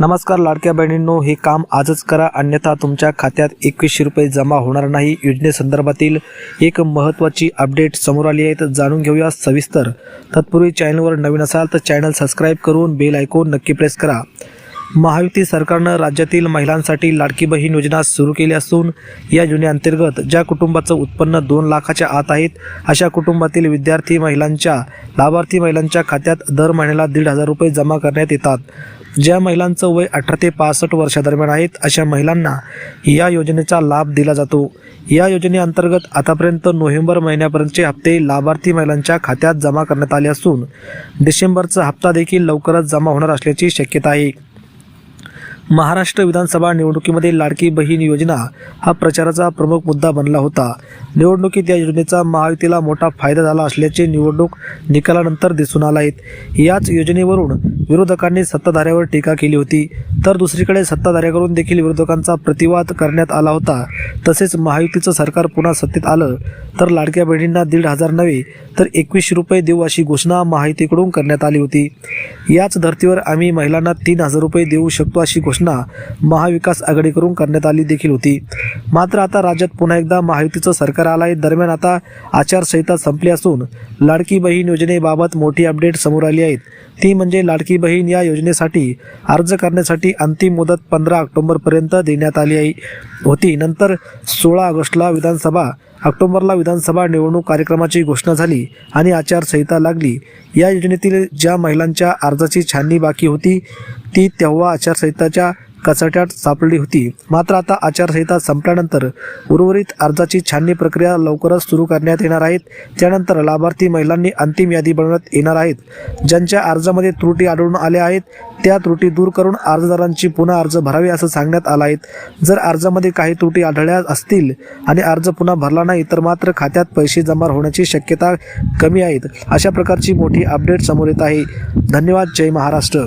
नमस्कार लाडक्या बहिणींनो हे काम आजच करा. अन्यथा तुमच्या खात्यात एकवीसशे रुपये जमा होणार नाही. योजनेसंदर्भातील एक महत्त्वाची अपडेट समोर आली आहे. तर जाणून घेऊया सविस्तर. तत्पूर्वी चॅनलवर नवीन असाल तर चॅनल सबस्क्राईब करून बेल ऐकून नक्की प्रेस करा. महायुती सरकारनं राज्यातील महिलांसाठी लाडकी बहीण योजना सुरू केली असून या योजनेअंतर्गत ज्या कुटुंबाचं उत्पन्न दोन लाखाच्या आत आहेत अशा कुटुंबातील विद्यार्थी महिलांच्या लाभार्थी महिलांच्या खात्यात दर महिन्याला दीड हजार रुपये जमा करण्यात येतात. ज्या महिलांचं वय अठरा ते पासष्ट वर्षादरम्यान आहेत अशा महिलांना या योजनेचा लाभ दिला जातो. या योजनेअंतर्गत आतापर्यंत नोव्हेंबर महिन्यापर्यंतचे हप्ते लाभार्थी महिलांच्या खात्यात जमा करण्यात आले असून डिसेंबरचा हप्ता देखील लवकरच जमा होणार असल्याची शक्यता आहे. महाराष्ट्र विधानसभा निवडणुकीमध्ये लाडकी बहीण योजना हा प्रचाराचा प्रमुख मुद्दा बनला होता. निवडणुकीत या योजनेचा महायुतीला मोठा फायदा झाला असल्याचे निवडणूक निकालानंतर दिसून आला आहेत याच योजनेवरून विरोधकांनी सत्ताधाऱ्यावर टीका केली होती. तर दुसरीकडे सत्ताधाऱ्याकडून देखील विरोधकांचा प्रतिवाद करण्यात आला होता. तसेच महायुतीचं सरकार पुन्हा सत्तेत आलं. तर लाडक्या बहिणींना दीड हजार नव्हे तर एकवीसशे रुपये देऊ अशी घोषणा महायुतीकडून करण्यात आली होती. याच धर्तीवर आम्ही महिलांना तीन हजार रुपये देऊ शकतो अशी घोषणा महाविकास आघाडीकडून करण्यात आली देखील होती. मात्र आता राज्यात पुन्हा एकदा महायुतीचं सरकार आलं आहे दरम्यान आता आचारसंहिता संपली असून लाडकी बहीण योजनेबाबत मोठी अपडेट समोर आली आहेत ती म्हणजे लाडकी बहीण या योजनेसाठी अर्ज करण्यासाठी अंतिम मुदत पंधरा ऑक्टोबरपर्यंत देण्यात आली आहे. होती. नंतर सोळा ऑगस्टला विधानसभा ऑक्टोबरला विधानसभा निवडणूक कार्यक्रमाची घोषणा झाली आणि आचारसंहिता लागली. या योजनेतील ज्या महिलांच्या अर्जाची छाननी बाकी होती ती तेव्हा आचारसंहिताच्या कचाट्यात सापडली होती. मात्र आता आचारसंहिता संपल्यानंतर उर्वरित अर्जाची छाननी प्रक्रिया लवकरच सुरू करण्यात येणार आहेत त्यानंतर लाभार्थी महिलांनी अंतिम यादी बनवण्यात येणार आहेत ज्यांच्या अर्जामध्ये त्रुटी आढळून आल्या आहेत त्या त्रुटी दूर करून अर्जदारांची पुन्हा अर्ज भरावे असं सांगण्यात आलं आहे. जर अर्जामध्ये काही त्रुटी आढळल्या असतील आणि अर्ज पुन्हा भरला नाही तर मात्र खात्यात पैसे जमा होण्याची शक्यता कमी आहेत अशा प्रकारची मोठी अपडेट समोर येत आहे. धन्यवाद. जय महाराष्ट्र.